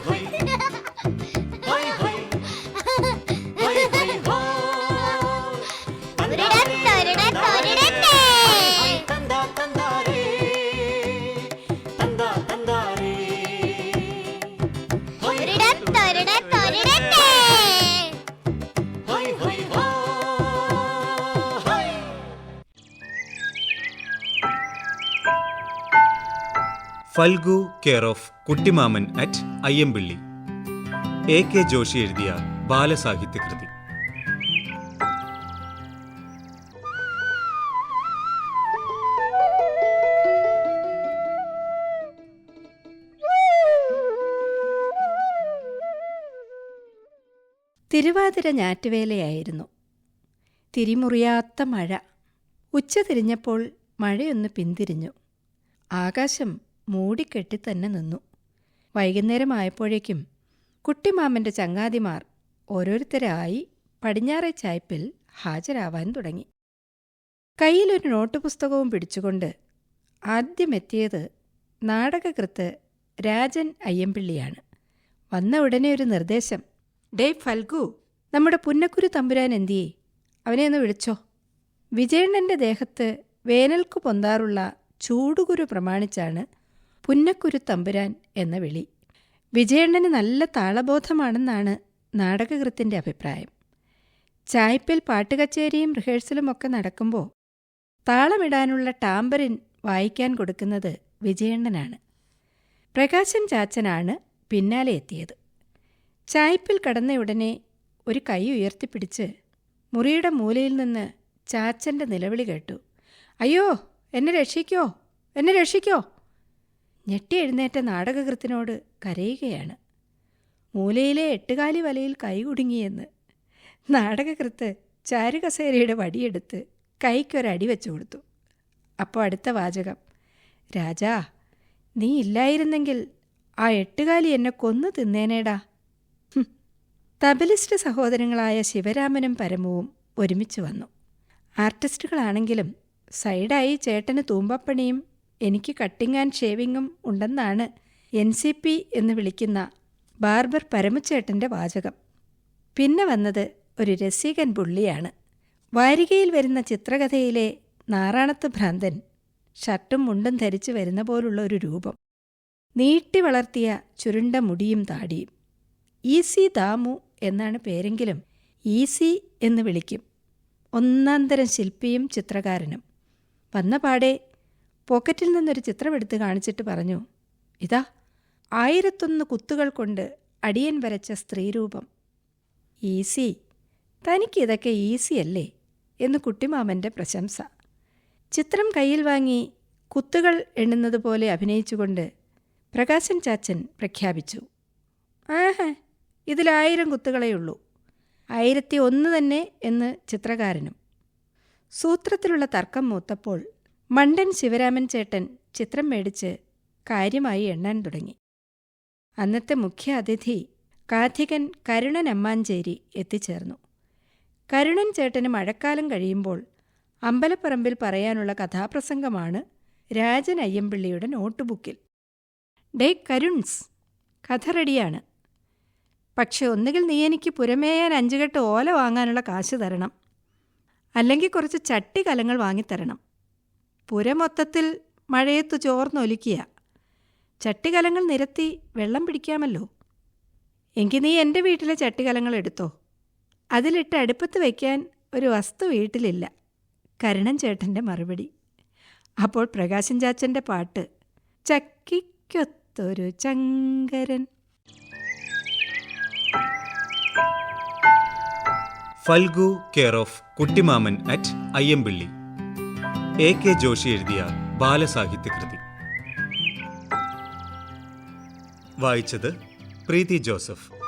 hoi. Phalgu care of Kuttimaman at Ayyampilly. A K Joshi എഴുതിയ ബാലസാഹിത്യകൃതി. തിരുവാതിര ഞാറ്റുവേലയായിരുന്നു. തിരിമുറിയാത്ത മഴ. ഉച്ച തിരിഞ്ഞപ്പോൾ മഴയൊന്ന് പിന്തിരിഞ്ഞു. ആകാശം മൂടിക്കെട്ടി തന്നെ നിന്നു. വൈകുന്നേരമായപ്പോഴേക്കും കുട്ടിമാമന്റെ ചങ്ങാതിമാർ ഓരോരുത്തരായി പടിഞ്ഞാറേ ചായ്പിൽ ഹാജരാവാൻ തുടങ്ങി. കയ്യിലൊരു നോട്ട് പുസ്തകവും പിടിച്ചുകൊണ്ട് ആദ്യമെത്തിയത് നാടകകൃത്ത് രാജൻ അയ്യമ്പിള്ളിയാണ് വന്ന ഉടനെ ഒരു നിർദ്ദേശം. ഡേ ഫൽഗു നമ്മുടെ പുന്നക്കുരു തമ്പുരാൻ എന്തിയേ? അവനെ ഒന്ന് വിളിച്ചോ. വിജയണ്ണന്റെ ദേഹത്ത് വേനൽക്കു പൊന്താറുള്ള ചൂടുകുരു പ്രമാണിച്ചാണ് പുന്നക്കുരു തമ്പുരാൻ എന്ന വിളി. വിജയണ്ണന് നല്ല താളബോധമാണെന്നാണ് നാടകകൃത്തിന്റെ അഭിപ്രായം. ചായ്പിൽ പാട്ടുകച്ചേരിയും റിഹേഴ്സലും ഒക്കെ നടക്കുമ്പോൾ താളമിടാനുള്ള ടാമ്പറിൻ വായിക്കാൻ കൊടുക്കുന്നത് വിജയണ്ണനാണ്. പ്രകാശൻ ചാച്ചനാണ് പിന്നാലെ എത്തിയത്. ചായ്പിൽ കടന്നയുടനെ ഒരു കൈ ഉയർത്തിപ്പിടിച്ച് മുറിയുടെ മൂലയിൽ നിന്ന് ചാച്ചന്റെ നിലവിളി കേട്ടു. അയ്യോ എന്നെ രക്ഷിക്കോ എന്നെ രക്ഷിക്കോ ഞെട്ടി എഴുന്നേറ്റ നാടകകൃത്തിനോട് കരയുകയാണ്. മൂലയിലെ എട്ടുകാലി വലയിൽ കൈ കുടുങ്ങിയെന്ന്. നാടകകൃത്ത് ചാരുകസേരയുടെ വടിയെടുത്ത് കൈക്കൊരടി വെച്ചു കൊടുത്തു. അപ്പോൾ അടുത്ത വാചകം. രാജാ നീ ഇല്ലായിരുന്നെങ്കിൽ ആ എട്ടുകാലി എന്നെ കൊന്നു തിന്നേനേടാ. തബലിസ്റ്റ് സഹോദരങ്ങളായ ശിവരാമനും പരമവും ഒരുമിച്ച് വന്നു. ആർട്ടിസ്റ്റുകളാണെങ്കിലും സൈഡായി ചേട്ടന് തൂമ്പപ്പണിയും എനിക്ക് കട്ടിംഗ് ആൻഡ് ഷേവിങ്ങും ഉണ്ടെന്നാണ് എൻ സി പി എന്ന് വിളിക്കുന്ന ബാർബർ പരമച്ചേട്ടന്റെ വാചകം. പിന്നെ വന്നത് ഒരു രസികൻ പുള്ളിയാണ്. വാരികയിൽ വരുന്ന ചിത്രകഥയിലെ നാറാണത്ത് ഭ്രാന്തൻ ഷർട്ടും മുണ്ടും ധരിച്ചു വരുന്ന പോലുള്ള ഒരു രൂപം. നീട്ടി വളർത്തിയ ചുരുണ്ട മുടിയും താടിയും. ഈസി ദാമു എന്നാണ് പേരെങ്കിലും ഈസി എന്ന് വിളിക്കും. ഒന്നാം തരം ശില്പിയും ചിത്രകാരനും. വന്ന പാടെ പോക്കറ്റിൽ നിന്നൊരു ചിത്രമെടുത്ത് കാണിച്ചിട്ട് പറഞ്ഞു ഇതാ ആയിരത്തൊന്ന് കുത്തുകൾ കൊണ്ട് അടിയൻ വരച്ച സ്ത്രീരൂപം. ഈസി. തനിക്കിതൊക്കെ ഈസിയല്ലേ എന്ന് കുട്ടിമാമന്റെ പ്രശംസ. ചിത്രം കയ്യിൽ വാങ്ങി കുത്തുകൾ എണ്ണുന്നത് പോലെ അഭിനയിച്ചുകൊണ്ട് പ്രകാശൻ ചാച്ചൻ പ്രഖ്യാപിച്ചു ആഹ് ഇതിലായിരം കുത്തുകളേ ഉള്ളൂ. ആയിരത്തി ഒന്ന് തന്നെ എന്ന് ചിത്രകാരനും. സൂത്രത്തിലുള്ള തർക്കം മൂത്തപ്പോൾ മണ്ടൻ ശിവരാമൻ ചേട്ടൻ ചിത്രം മേടിച്ച് കാര്യമായി എണ്ണാൻ തുടങ്ങി. അന്നത്തെ മുഖ്യ അതിഥി കാഥികൻ കരുണൻ അമ്മാഞ്ചേരി എത്തിച്ചേർന്നു. കരുണൻ ചേട്ടന് മഴക്കാലം കഴിയുമ്പോൾ അമ്പലപ്പറമ്പിൽ പറയാനുള്ള കഥാപ്രസംഗമാണ് രാജൻ അയ്യമ്പിള്ളിയുടെ നോട്ട്ബുക്കിൽ. ഡേ കരുൺസ് കഥ റെഡിയാണ്. പക്ഷെ ഒന്നുകിൽ നീ എനിക്ക് പുരമേയാൻ അഞ്ചുകെട്ട് ഓല വാങ്ങാനുള്ള കാശ് തരണം. അല്ലെങ്കിൽ കുറച്ച് ചട്ടി കലങ്ങൾ വാങ്ങിത്തരണം. പുര മൊത്തത്തിൽ മഴയത്തു ചോർന്നൊലിക്കുക. ചട്ടികലങ്ങൾ നിരത്തി വെള്ളം പിടിക്കാമല്ലോ. എങ്കിൽ നീ എന്റെ വീട്ടിലെ ചട്ടികലങ്ങൾ എടുത്തോ? അതിലിട്ട് അടുപ്പത്ത് വയ്ക്കാൻ ഒരു വസ്തു വീട്ടിലില്ല. കരുണൻ ചേട്ടന്റെ മറുപടി. അപ്പോൾ പ്രകാശൻ ചാച്ചന്റെ പാട്ട്. ചക്കിക്കൊത്തൊരു Chankaran. Phalgu care of Kuttimaman at Ayyampilly. A K Joshi എഴുതിയ ബാലസാഹിത്യകൃതി. വായിച്ചത് പ്രീതി ജോസഫ്.